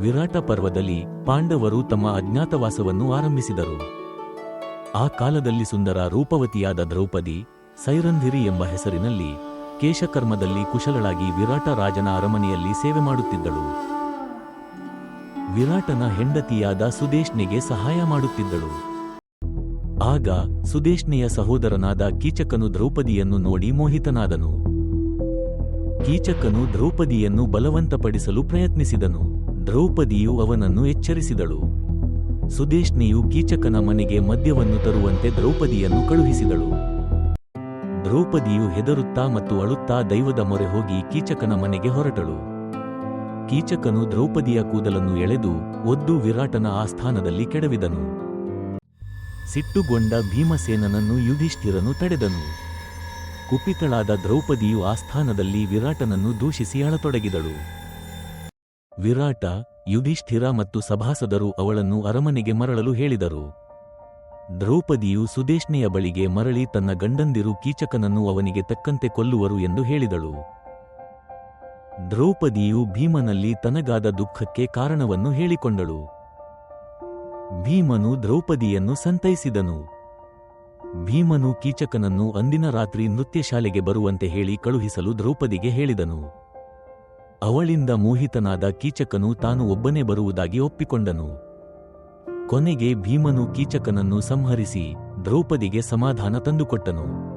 ವಿರಾಟ ಪರ್ವದಲ್ಲಿ ಪಾಂಡವರು ತಮ್ಮ ಅಜ್ಞಾತವಾಸವನ್ನು ಆರಂಭಿಸಿದರು. ಆ ಕಾಲದಲ್ಲಿ ಸುಂದರ ರೂಪವತಿಯಾದ ದ್ರೌಪದಿ, ಸೈರಂಧಿರಿ ಎಂಬ ಹೆಸರಿನಲ್ಲಿ ಕೇಶಕರ್ಮದಲ್ಲಿ ಕುಶಲಳಾಗಿ ವಿರಾಟ ರಾಜನ ಅರಮನೆಯಲ್ಲಿ ಸೇವೆ ಮಾಡುತ್ತಿದ್ದಳು. ವಿರಾಟನ ಹೆಂಡತಿಯಾದ ಸುದೇಶ್ನಿಗೆ ಸಹಾಯ ಮಾಡುತ್ತಿದ್ದಳು. ಆಗ ಸುದೇಶ್ನೆಯ ಸಹೋದರನಾದ ಕೀಚಕನು ದ್ರೌಪದಿಯನ್ನು ನೋಡಿ ಮೋಹಿತನಾದನು. ಕೀಚಕನು ದ್ರೌಪದಿಯನ್ನು ಬಲವಂತಪಡಿಸಲು ಪ್ರಯತ್ನಿಸಿದನು. ದ್ರೌಪದಿಯು ಅವನನ್ನು ಎಚ್ಚರಿಸಿದಳು. ಸುದೇಶ್ನಿಯು ಕೀಚಕನ ಮನೆಗೆ ಮದ್ಯವನ್ನು ತರುವಂತೆ ದ್ರೌಪದಿಯನ್ನು ಕಳುಹಿಸಿದಳು. ದ್ರೌಪದಿಯು ಹೆದರುತ್ತಾ ಮತ್ತು ಅಳುತ್ತಾ ದೈವದ ಮೊರೆ ಹೋಗಿ ಕೀಚಕನ ಮನೆಗೆ ಹೊರಟಳು. ಕೀಚಕನು ದ್ರೌಪದಿಯ ಕೂದಲನ್ನು ಎಳೆದು ಒದ್ದು ವಿರಾಟನ ಆಸ್ಥಾನದಲ್ಲಿ ಕೆಡವಿದನು. ಸಿಟ್ಟುಗೊಂಡ ಭೀಮಸೇನನನ್ನು ಯುಧಿಷ್ಠಿರನು ತಡೆದನು. ಕುಪಿತಳಾದ ದ್ರೌಪದಿಯು ಆಸ್ಥಾನದಲ್ಲಿ ವಿರಾಟನನ್ನು ದೂಷಿಸಿ ಅಳತೊಡಗಿದಳು. ವಿರಾಟ, ಯುಧಿಷ್ಠಿರ ಮತ್ತು ಸಭಾಸದರು ಅವಳನ್ನು ಅರಮನೆಗೆ ಮರಳಲು ಹೇಳಿದರು. ದ್ರೌಪದಿಯು ಸುದೇಶ್ನೆಯ ಬಳಿಗೆ ಮರಳಿ ತನ್ನ ಗಂಡಂದಿರು ಕೀಚಕನನ್ನು ಅವನಿಗೆ ತಕ್ಕಂತೆ ಕೊಲ್ಲುವರು ಎಂದು ಹೇಳಿದಳು. ದ್ರೌಪದಿಯು ಭೀಮನಲ್ಲಿ ತನಗಾದ ದುಃಖಕ್ಕೆ ಕಾರಣವನ್ನು ಹೇಳಿಕೊಂಡಳು. ಭೀಮನು ದ್ರೌಪದಿಯನ್ನು ಸಂತೈಸಿದನು. ಭೀಮನು ಕೀಚಕನನ್ನು ಅಂದಿನ ರಾತ್ರಿ ನೃತ್ಯಶಾಲೆಗೆ ಬರುವಂತೆ ಹೇಳಿ ಕಳುಹಿಸಲು ದ್ರೌಪದಿಗೆ ಹೇಳಿದನು. ಅವಳಿಂದ ಮೋಹಿತನಾದ ಕೀಚಕನು ತಾನು ಒಬ್ಬನೇ ಬರುವುದಾಗಿ ಒಪ್ಪಿಕೊಂಡನು. ಕೊನೆಗೆ ಭೀಮನು ಕೀಚಕನನ್ನು ಸಂಹರಿಸಿ ದ್ರೌಪದಿಗೆ ಸಮಾಧಾನ ತಂದುಕೊಟ್ಟನು.